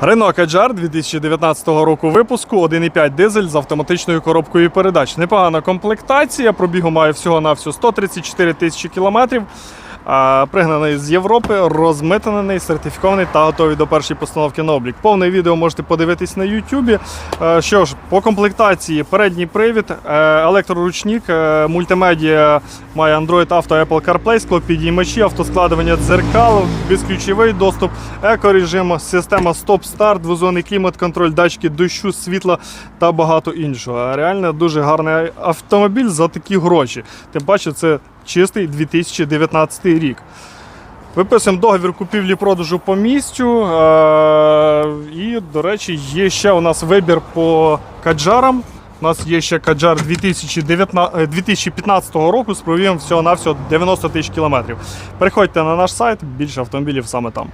Renault Kadjar 2019 року випуску 1,5 дизель з автоматичною коробкою передач. Непогана комплектація, пробігу має всього-навсього 134 тисячі кілометрів. Пригнаний з Європи, розмитнений, сертифікований та готовий до першої постановки на облік. Повне відео можете подивитись на YouTube. Е, Що ж, по комплектації передній привід, е, електроручник, е, мультимедіа має Android Auto, Apple CarPlay, склопідіймачі, автоскладування дзеркал, безключовий доступ, екорежим, система стоп-старт, двозонний клімат-контроль, датчики дощу, світла та багато іншого. Реально дуже гарний автомобіль за такі гроші. Тим паче, це чистий 2019 рік. Виписуємо договір купівлі-продажу по місцю. Е- і, до речі, є ще у нас вибір по каджарам. У нас є ще каджар 2019, е, 2015 року з пробігом всього-навсього 90 тисяч кілометрів. Переходьте на наш сайт, більше автомобілів саме там.